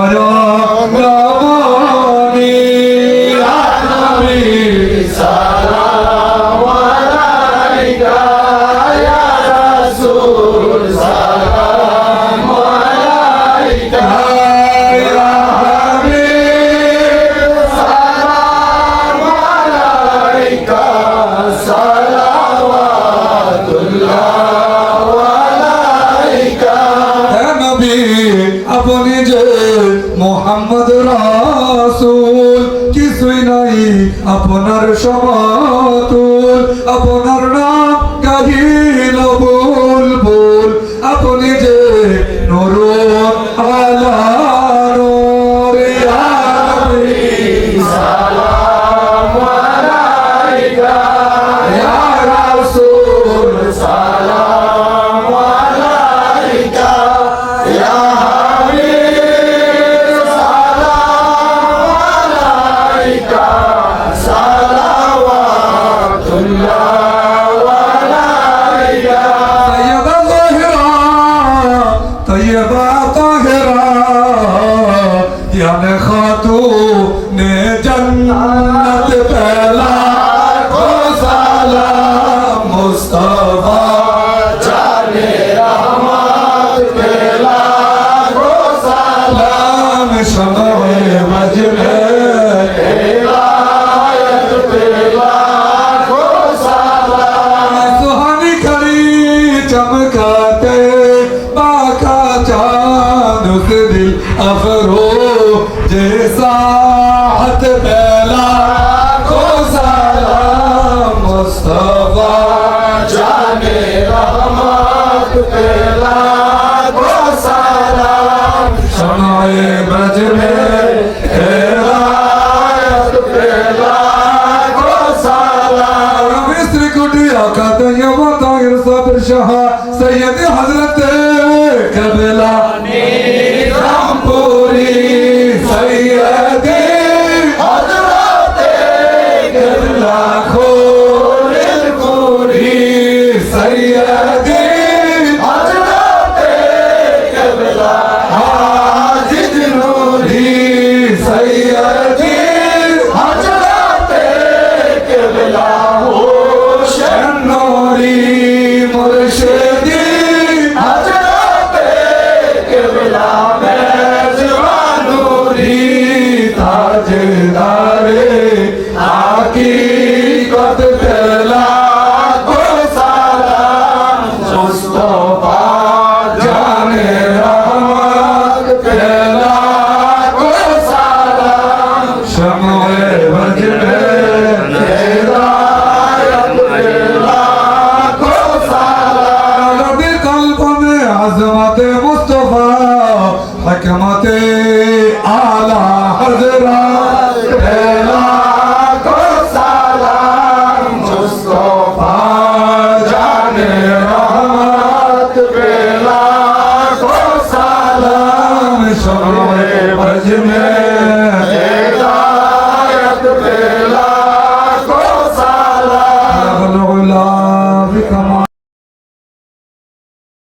あり。আপনি যে মোহাম্মদ রাসুল কিছুই নাই আপনার সমাতুল। আপনার নাম কাহিল বলব জান খাতু নে জান্নাত পেলা কো সালাম মুস্তাফা। জানে রহমত পেলা কো সালাম সময়ে মজমে চমকাতে বাঁকা চাঁদ সাথ বেলা গোসালাম মুস্তফা জানে রহমত বেলা গোসালাম সময়ে ব্রজ মে কত Murshid محکمت اعلی حضرت